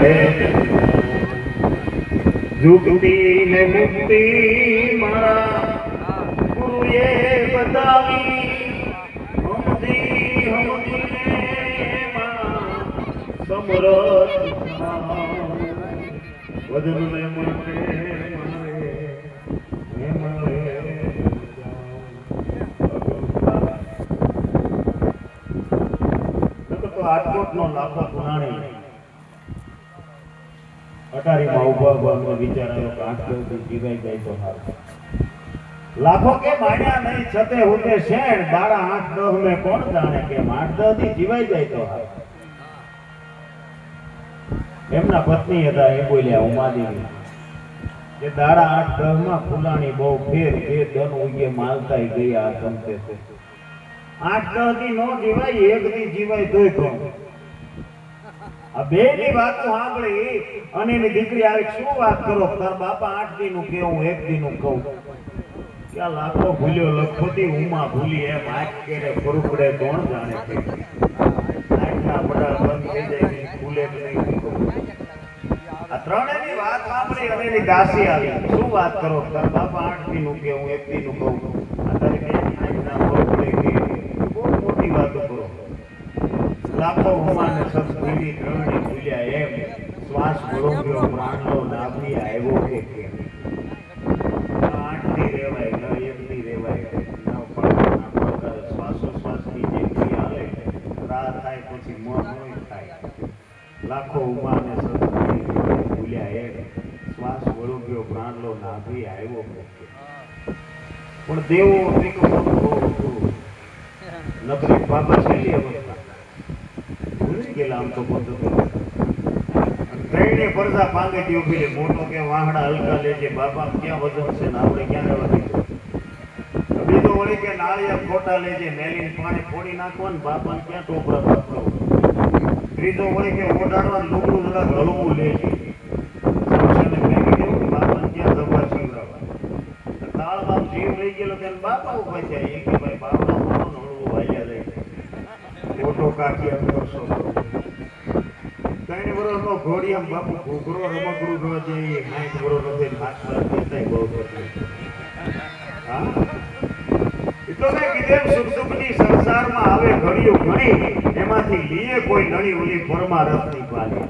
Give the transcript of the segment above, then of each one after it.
મળે જુગતિ ને મુક્તિ મારા ગુરુએ બતાવી. હમજી, હમજીને એમાં સમરથ થાવ. વજનને માટે મારે હે મળે. રાજકોટનો લાખો પુરાણી. અટારીમાં ઊભા ઊભા અમને વિચાર આવ્યો કે આઠ દિવસથી જીવાઈ જાય તો સારું લાખો કે માણ્યા નહીં, છતે હોતે શેણ બારા આઠ દહ મેં કોણ જાણે કે આઠ દહથી જીવાઈ જાય તો સારું એમના પત્ની હતા એ બોલ્યા ઉમાદેવી કે દાડા આઠ દહમાં ફૂલાણી બહુ ફેર એ ધન ઉગે માલતા ગયા આ સંતે આઠ દહથી નો જીવાય એક થી જીવાય તોય કહું આ વાત સાંભળી અને એની દીકરી આવી, શું વાત કરો? તાર બાપા આઠ દી નું કેવું એક દી નું કહું. ક્યાં લાખો ભૂલ્યો લખપતિ ઉમા ભૂલી એમ આંખ કેરે ફરુકડે કોણ જાણે છે. આંખના પડા બંધ થઈ જાય ખુલે કે વાત સાંભળી અને એની દાસી આવી. શું વાત કરો? તાર બાપા આઠ દી નું કેવું એક દી નું કહું. આ તારી બેન આંખના ફરુકડે મોટી વાતો. સત્સંગી ત્રણની ભૂલ્યા એમ શ્વાસ ભરોગ્યો પ્રાણનો નાભી આવ્યો કે કેમ? લાખો સત્સંગી ત્રણની ભૂલ્યા એમ શ્વાસ ભરોગ્યો પ્રાણનો નાભી આવ્યો પણ દેવો ત્રિકમ બહુ હતું બાબા છેલ્લી ભૂલી આમ તો બધું. ત્રણે પડદા પાંગે તે ઊભી મોટો કે વાહડા હલકા લેજે બાપા ક્યાં વજન છે ને આપણે ક્યાં રહેવા દીધું? બીજો વળી કે નાળિયા ખોટા લેજે મેલીને પાણી ફોડી નાખવા ને બાપા ક્યાં ટોપરા બાપરો ત્રીજો વળી કે ઓઢાડવા લુગડું જરા હલવું લેજે જીવ રહી ગયેલો તેને બાપા ઊભા થયા. એ કે ભાઈ બાપા મોટો ને હળવું વાયા જાય. ફોટો કાઢી એમ કરશો ત્રણ વર્ષનો ઘોડી આમ બાપુ ઘોઘરો રમકડું ન જઈએ સાઠ વર્ષ નથી નાચતા દેતાય બહુ. હા? તો મેં કીધેમ સુખ દુઃખની સંસારમાં આવે ઘડીઓ ઘણી એમાંથી લીએ કોઈ નળી ઓલી પરમારથની પાલી.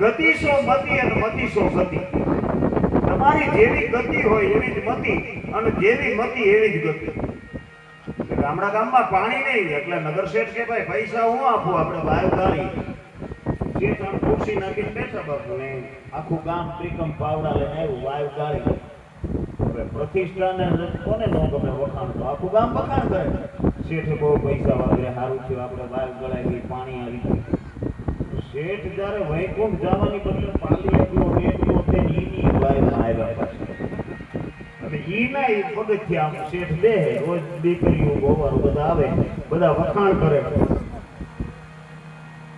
ગતિ સો મતિ અને મતિ સો ગતિ. તમારી જેવી ગતિ હોય એવી જ મતિ અને જેવી મતિ એવી જ ગતિ. ગામડા ગામમાં પાણી નહીં, એટલે નગર શેઠ કે ભાઈ, પૈસા હું આપું, આપણે વાયુ ગાળી શેઠ આમ ખુરશી નાખીને બેઠા બાપુ ને આખું ગામ ત્રિકમ પાવડા લઈને આવ્યું, વાયુ ગાળી હવે પ્રતિષ્ઠાને કોને નો ગમે વખાણ તો આખું ગામ વખાણ કરે. શેઠે બહુ પૈસા વાપરે સારું થયું, આપણે વાયુ ગળાઈ ગઈ, પાણી આવી ગયું. શેઠ જ્યારે વૈકુંઠ જવાની બદલે પાલી એટલો એટલો તે ઈની વાયુમાં આવ્યા પાછા. અને ઈ ના ઈ પગથિયા આમ શેઠ દે રોજ દીકરીઓ ગોવારો બધા આવે, બધા વખાણ કરે.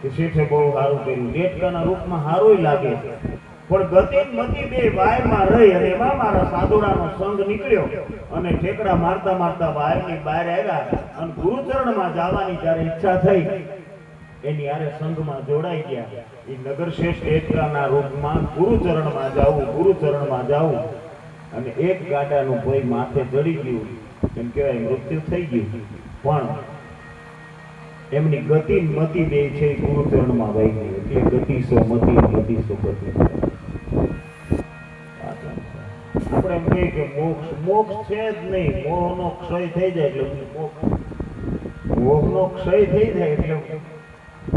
કે શેઠે બહુ સારું કર્યું. દેવતાના રૂપમાં સારું લાગે પણ ગતિ મતી બે વાયમાં રહી અને એમાં મારા સાધુરાનો સંગ નીકળ્યો અને ઠેકડા મારતા મારતા વાયરની બહાર આવ્યા અને ગુરુચરણમાં જવાની જ્યારે ઈચ્છા થઈ, એની આરે સંઘમાં જોડાઈ ગયા. એ નગર શ્રેષ્ઠ એકતાના રૂપમાં ગુરુચરણમાં જાવું ગુરુચરણમાં જાવું અને એક ગાડાનું કોઈ માથે ચડી ગયું. એમ કહેવાય, મૃત્યુ થઈ ગયું. પણ એમની ગતિ મતિ બે છે એ ગુરુચરણમાં વહી ગઈ. એટલે ગતિ સો, મતિ ગતિ સો ગતિ. આપણે એમ કહીએ કે મોક્ષ મોક્ષ છે જ નહીં. મોહનો ક્ષય થઈ જાય એટલે મોક્ષ. મોહનો ક્ષય થઈ જાય એટલે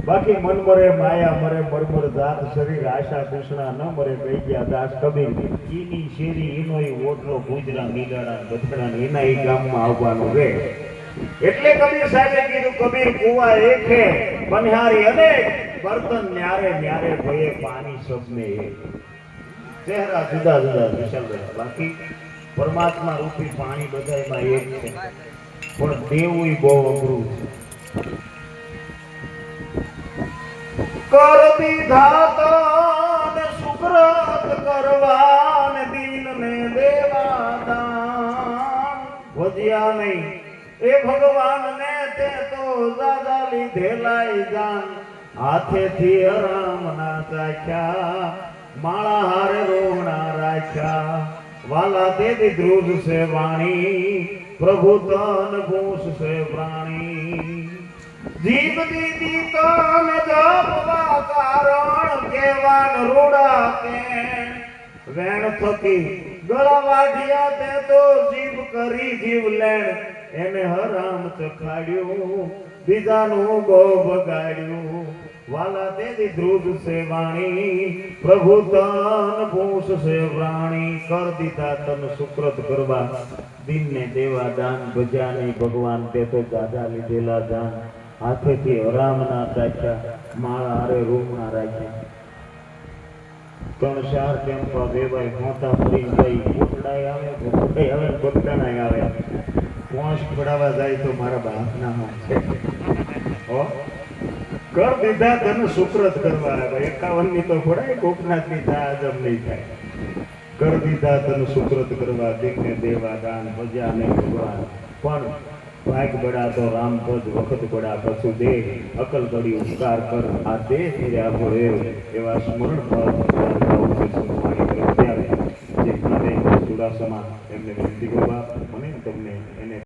બાકી મન મરે, માયા મરે, મરમર, દાત, શરીર, આશા, કૃષ્ણા ન મરે કહી ગયા, દાસ, કબીર ઈની શેરી ઈનો ઓટલો, ગુજરા નીલાડા બથડા એના ઈ ગામમાં આવવાનું રે એટલે કબીર સાહેબે કીધું, કબીર, કુવા એકે બનિહારી અનેક બર્તન ન્યારે ન્યારે ભયે પાણી સબને ચહેરા જુદા જુદા વિશાલ. બાકી પરમાત્મા રૂપી પાણી બધાયમાં એક છે. પણ દેવું બહુ અઘરું છે. કર દીધા ને સુકૃત કરવા ને દિલ ને દેવા દાન વધ્યા નહીં. એ ભગવાન ને તે તો દાદા લીધેલાય જાન હાથેથી આરામ ના થાય રાખ્યા માળા હારે રોહણા રાખ્યા વાલા તેથી ધ્રુજ છે વાણી પ્રભુ તન ભૂષ છે પ્રાણી જીવ દીદી તન જપવા કારણ કેવાન રૂડા કેણ વેણ થકી ગળા વાઢિયા તે તો જીવ કરી જીવ લેણ એને હરામ ચખાડ્યું બીજાનું બહુ બગાડ્યું. વાલા તેથી ધ્રુજ છે વાણી, પ્રભુ તન ભૂષ છે પ્રાણી કર દીધા તન સુકૃત કરવા દિનને દેવા દાન ભજ્યા નહીં ભગવાન, તે તો દાદા લીધેલા દાન. હાથેથી હરામના રાખ્યા, માળા હારે રૂમના રાખ્યા. ત્રણ ચાર ટેમ્પા ભાઈ મોટા ફરી જાય આવે આવે આવે. પોંચ પડાવવા જાય તો મારા બાપના હાથ. છે હો? કર દીધા તને શુક્ર કરવા આવ્યા. એકાવનની તો ખોરાય કોકનાથની થાય આજમ નહીં થાય. કર દીધા તને સુકૃત કરવા દેખને દેવા, દાન, ભજ્યા નહીં ભગવાન. પણ ભાગ બડા તો રામ પદ વખત બડા પશુ દે અકલ કરી ઉપકાર કર, આ તે ફેર્યા ભોળેવ એવા સ્મરણ પદ જે ખાતે એમને વિનંતી કરવા, મને તમને એને